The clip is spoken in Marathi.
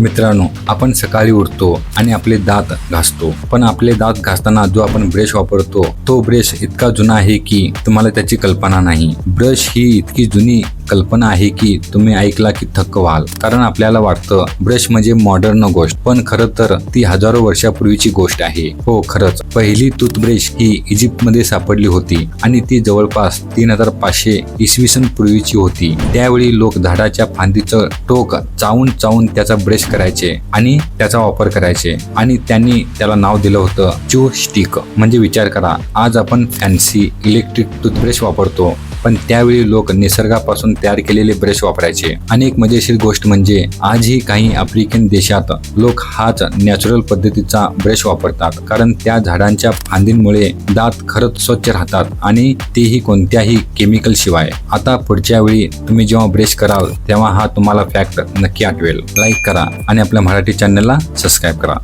मित्रांनो आपण सकाळी उठतो आणि आपले दात घासतो. पण आपले दात घासताना जो आपण ब्रश वापरतो तो ब्रश इतका जुना आहे की तुम्हाला त्याची कल्पना नाही. ब्रश ही इतकी जुनी कल्पना आहे की तुम्ही ऐकला की थक्क व्हाल. कारण आपल्याला वाटतं ब्रश म्हणजे मॉडर्न गोष्ट. पण खरं तर ती हजारो वर्षापूर्वीची गोष्ट आहे. हो खरंच. पहिली टूथब्रश ही इजिप्तमध्ये सापडली होती आणि ती जवळपास तीन हजार पाचशे इसवी सन पूर्वीची होती. त्यावेळी लोक झाडाच्या फांदीचं टोक चावून चावून त्याचा ब्रश करायचे आणि त्याचा वापर करायचे. आणि त्यांनी त्याला नाव दिलं होतं चू स्टिक म्हणजे विचार करा आज आपण फॅन्सी इलेक्ट्रिक टूथब्रश वापरतो. पण त्यावेळी लोक निसर्गापासून तयार केलेले ब्रश वापरायचे. आणि एक मजेशीर गोष्ट म्हणजे आजही काही आफ्रिकन देशात लोक हाच नॅचरल पद्धतीचा ब्रश वापरतात. कारण त्या झाडांच्या फांदींमुळे दात खरंच स्वच्छ राहतात आणि तेही कोणत्याही केमिकल शिवाय. आता पुढच्या वेळी तुम्ही जेव्हा ब्रश कराल तेव्हा हा तुम्हाला फॅक्ट नक्की आठवेल. लाईक करा आणि आपल्या मराठी चॅनलला सबस्क्राईब करा.